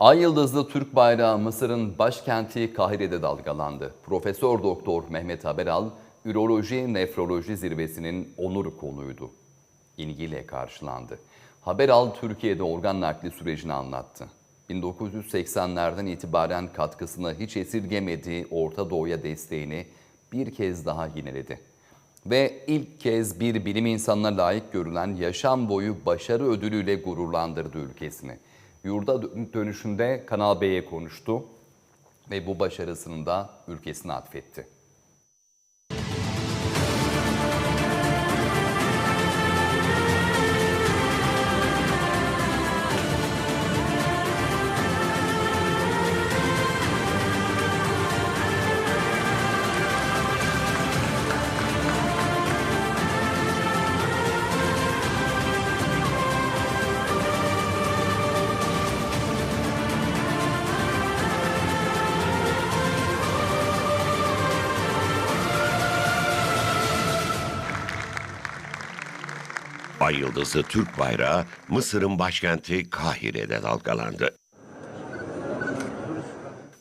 Ay yıldızlı Türk bayrağı Mısır'ın başkenti Kahire'de dalgalandı. Profesör Doktor Mehmet Haberal, Üroloji Nefroloji Zirvesi'nin onur konuydu. İlgiyle karşılandı. Haberal Türkiye'de organ nakli sürecini anlattı. 1980'lerden itibaren katkısını hiç esirgemediği Orta Doğu'ya desteğini bir kez daha yineledi. Ve ilk kez bir bilim insanına layık görülen yaşam boyu başarı ödülüyle gururlandırdı ülkesini. Yurda dönüşünde Kanal B'ye konuştu ve bu başarısını da ülkesine atfetti. Ay yıldızlı Türk bayrağı Mısır'ın başkenti Kahire'de dalgalandı.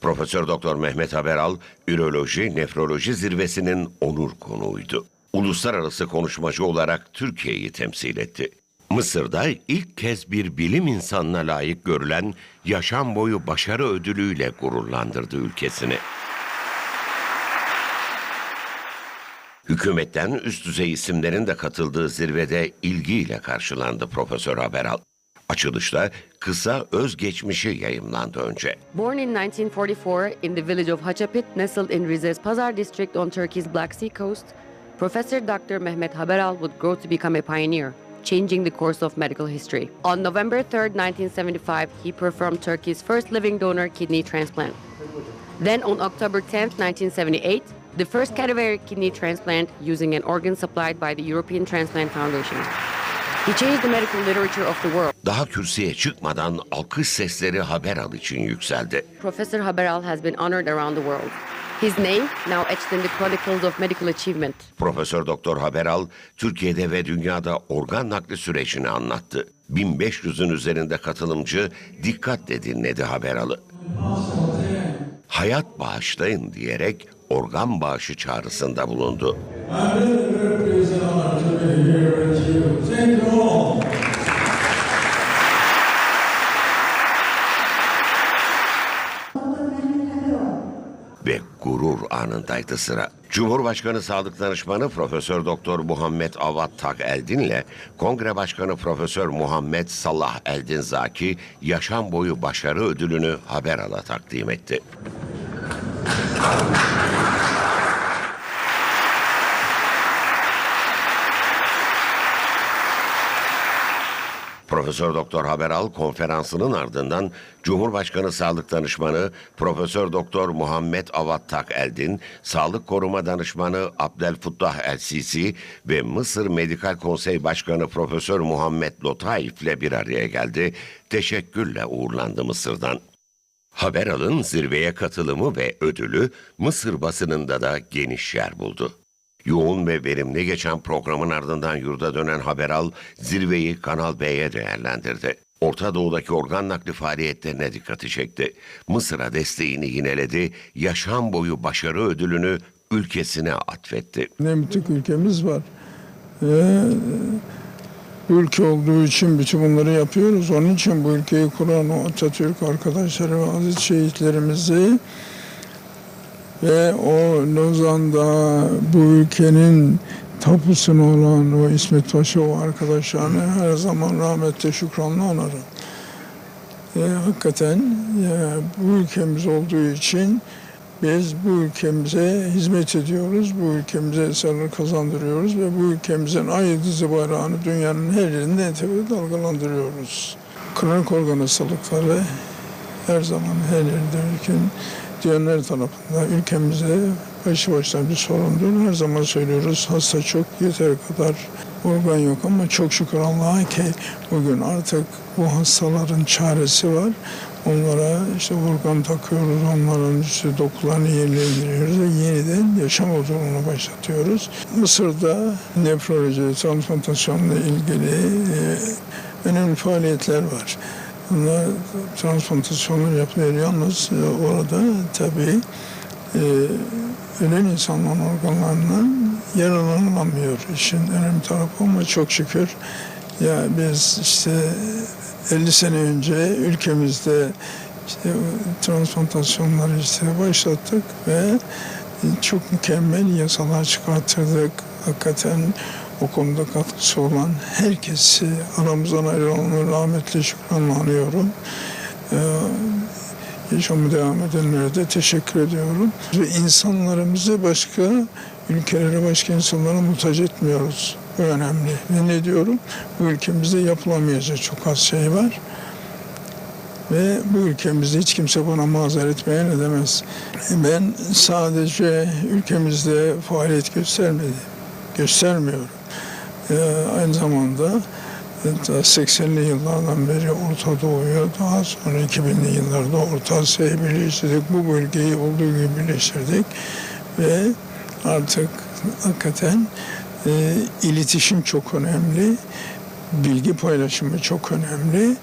Profesör Doktor Mehmet Haberal, Üroloji Nefroloji Zirvesi'nin onur konuğuydu. Uluslararası konuşmacı olarak Türkiye'yi temsil etti. Mısır'da ilk kez bir bilim insanına layık görülen yaşam boyu başarı ödülüyle gururlandırdı ülkesini. Hükümetten üst düzey isimlerin de katıldığı zirvede ilgiyle karşılandı Profesör Haberal. Açılışta kısa özgeçmişi yayımlandı önce. Born in 1944 in the village of Hachapit, nestled in Rize's Pazar district on Turkey's Black Sea coast, Professor Dr. Mehmet Haberal would grow to become a pioneer, changing the course of medical history. On November 3, 1975, he performed Turkey's first living donor kidney transplant. Then on October 10, 1978, the first cadaveric kidney transplant using an organ supplied by the European Transplant Foundation. He changed the medical literature of the world. Daha kürsüye çıkmadan alkış sesleri Haberal için yükseldi. Professor Haberal has been honored around the world. His name now etched in the chronicles of medical achievement. Profesör Doktor Haberal Türkiye'de ve dünyada organ nakli sürecini anlattı. 1500'ün üzerinde katılımcı dikkatle dinledi Haberal'ı. Hayat bağışlayın diyerek organ bağışı çağrısında bulundu. ve gurur anındaydı sıra. Cumhurbaşkanı Sağlık Danışmanı Profesör Doktor Muhammed Avat Tak Eldin ile Kongre Başkanı Profesör Muhammed Salah Eldin Zaki yaşam boyu başarı ödülünü Haberal'a takdim etti. Profesör Doktor Haberal konferansının ardından Cumhurbaşkanı Sağlık Danışmanı Profesör Doktor Muhammed Avat Tak Eldin, Sağlık Koruma Danışmanı Abdelfuttah El Sisi ve Mısır Medikal Konsey Başkanı Profesör Muhammed Lotayif ile bir araya geldi. Teşekkürle uğurlandı Mısır'dan. Haberal'ın zirveye katılımı ve ödülü Mısır basınında da geniş yer buldu. Yoğun ve verimli geçen programın ardından yurda dönen Haberal zirveyi Kanal B'ye değerlendirdi. Orta Doğu'daki organ nakli faaliyetlerine dikkati çekti. Mısır'a desteğini yineledi, yaşam boyu başarı ödülünü ülkesine atfetti. Ne büyük ülkemiz var. Ee, ülke olduğu için bütün bunları yapıyoruz. Onun için bu ülkeyi kuran o Atatürk arkadaşları ve aziz şehitlerimizi ve o Lozan'da bu ülkenin tapusunu olan o İsmet Paşa o arkadaşlarını her zaman rahmetle şükranla anarım. E, hakikaten e, bu ülkemiz olduğu için biz bu ülkemize hizmet ediyoruz, bu ülkemize eserler kazandırıyoruz ve bu ülkemizin ay yıldızı bayrağını dünyanın her yerinde dalgalandırıyoruz. Kronik organ hastalıkları her zaman her yerde ülkenin diğerler tarafında ülkemize başı başına bir sorundur. Her zaman söylüyoruz hasta çok yeter kadar organ yok ama çok şükür Allah'a ki bugün artık bu hastaların çaresi var. Onlara işte organ takıyoruz, onların işte dokularını yerlendiriyoruz ve yeniden yaşam yolculuğunu başlatıyoruz. Mısır'da nefroloji, transplantasyonla ilgili e, önemli faaliyetler var. Bunlar transplantasyonlar yapılıyor. Yalnız e, orada tabii e, ölen insanların organlarından yararlanılamıyor. İşin önemli tarafı ama çok şükür ya biz işte 50 sene önce ülkemizde işte transplantasyonları işte başlattık ve çok mükemmel yasalar çıkarttırdık. Hakikaten o konuda katkısı olan herkesi aramızdan ayrılanları rahmetle şükranla anıyorum. Ee, yaşamı devam edenlere de teşekkür ediyorum. Ve insanlarımızı başka ülkelere, başka insanlara muhtaç etmiyoruz. Bu önemli. Ve ne diyorum? Bu ülkemizde yapılamayacak çok az şey var. Ve bu ülkemizde hiç kimse bana mazeret beyan edemez. Ben sadece ülkemizde faaliyet göstermedi, göstermiyorum. Ee, aynı zamanda e, ta 80'li yıllardan beri Orta Doğu'yu, daha sonra 2000'li yıllarda Orta Asya'yı birleştirdik. Bu bölgeyi olduğu gibi birleştirdik. Ve artık hakikaten e, iletişim çok önemli, bilgi paylaşımı çok önemli.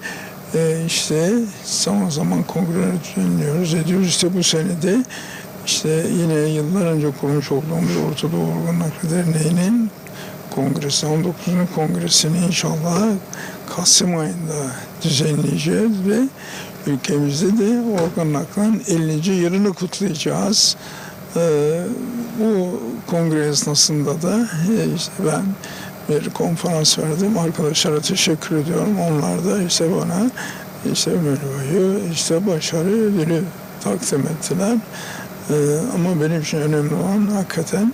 E, işte zaman zaman kongreler düzenliyoruz, ediyoruz. İşte bu senede işte yine yıllar önce kurmuş olduğumuz Orta Doğu Organ Nakli Derneği'nin kongresi, 19. kongresini inşallah Kasım ayında düzenleyeceğiz ve ülkemizde de organ naklinin 50. yılını kutlayacağız. Ee, bu kongre esnasında da e, işte ben bir konferans verdim. Arkadaşlara teşekkür ediyorum. Onlar da işte bana işte Mölva'yı işte başarı ödülü takdim ettiler. Ee, ama benim için önemli olan hakikaten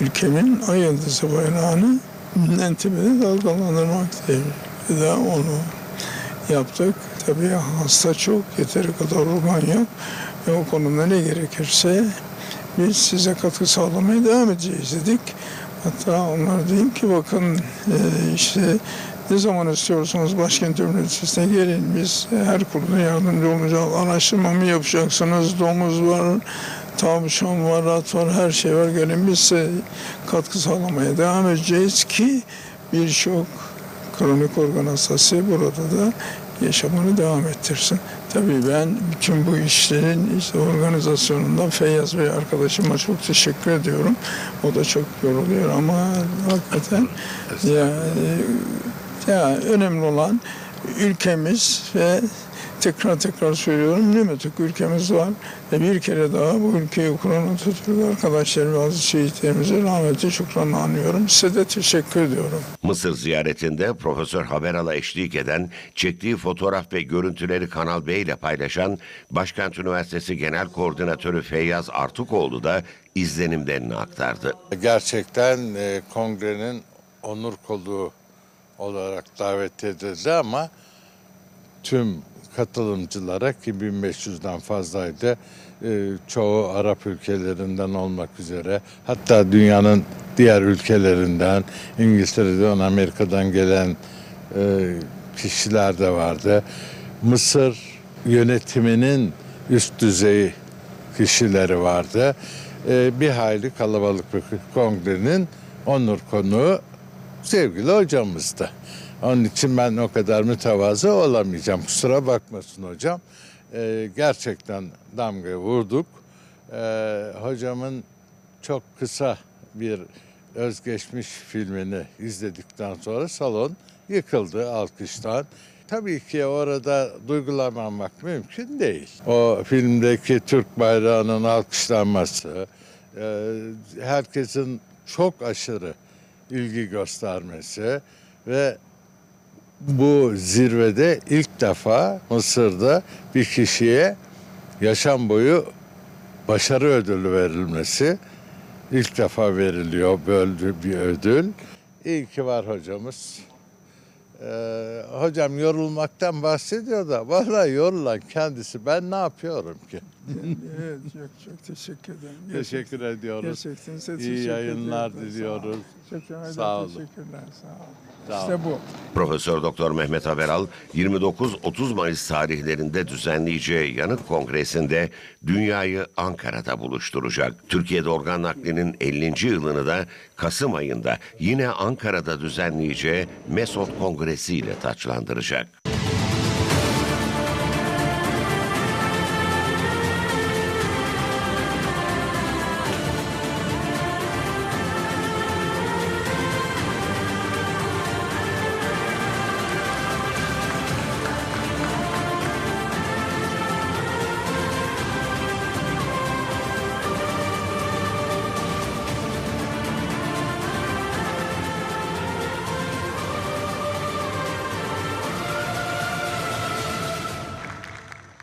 ülkemin ay yıldızı bayrağını Nentibede dalgalandırmak değil. Onu yaptık. Tabii hasta çok, yeteri kadar organ yok. Ve o konuda ne gerekirse biz size katkı sağlamaya devam edeceğiz dedik. Hatta onlar dedim ki bakın e, işte ne zaman istiyorsanız başkent üniversitesine gelin biz her konuda yardımcı olacağız. Araştırma mı yapacaksınız? Domuz var, tavşan var, at var, her şey var. Size katkı sağlamaya devam edeceğiz ki birçok kronik organ hastası burada da yaşamını devam ettirsin. Tabii ben bütün bu işlerin işte organizasyonunda Feyyaz Bey arkadaşıma çok teşekkür ediyorum. O da çok yoruluyor ama hakikaten ya, ya önemli olan ülkemiz ve tekrar tekrar söylüyorum Nümetik ülkemiz var ve bir kere daha bu ülkeyi kuran Atatürk arkadaşlar ve aziz şehitlerimize rahmeti şükranla anıyorum. Size de teşekkür ediyorum. Mısır ziyaretinde Profesör Haberal'a eşlik eden, çektiği fotoğraf ve görüntüleri Kanal B ile paylaşan Başkent Üniversitesi Genel Koordinatörü Feyyaz Artukoğlu da izlenimlerini aktardı. Gerçekten e, kongrenin onur kolu olarak davet edildi ama tüm katılımcılara ki 1500'den fazlaydı e, çoğu Arap ülkelerinden olmak üzere hatta dünyanın diğer ülkelerinden İngiltere'den Amerika'dan gelen e, kişiler de vardı. Mısır yönetiminin üst düzey kişileri vardı. E, bir hayli kalabalık bir kongrenin onur konuğu sevgili hocamızdı. Onun için ben o kadar mütevazı olamayacağım. Kusura bakmasın hocam. Ee, gerçekten damga vurduk. Ee, hocamın çok kısa bir özgeçmiş filmini izledikten sonra salon yıkıldı alkıştan. Tabii ki orada duygulanmamak mümkün değil. O filmdeki Türk bayrağının alkışlanması, e, herkesin çok aşırı ilgi göstermesi ve bu zirvede ilk defa Mısır'da bir kişiye yaşam boyu başarı ödülü verilmesi ilk defa veriliyor böyle bir ödül. İyi ki var hocamız. Ee, hocam yorulmaktan bahsediyor da vallahi yorulan kendisi. Ben ne yapıyorum ki? evet, çok, çok teşekkür ederim. Teşekkür ediyoruz. Gerçekten size İyi teşekkür yayınlar ediyorum. diliyoruz. Sağ olun. Çok Sağ olun. Teşekkürler. Sağ olun. Sağ işte bu. Profesör Doktor Mehmet Haberal 29-30 Mayıs tarihlerinde düzenleyeceği Yanık Kongresi'nde dünyayı Ankara'da buluşturacak. Türkiye'de organ naklinin 50. yılını da Kasım ayında yine Ankara'da düzenleyeceği Mesot Kongresi ile taçlandıracak.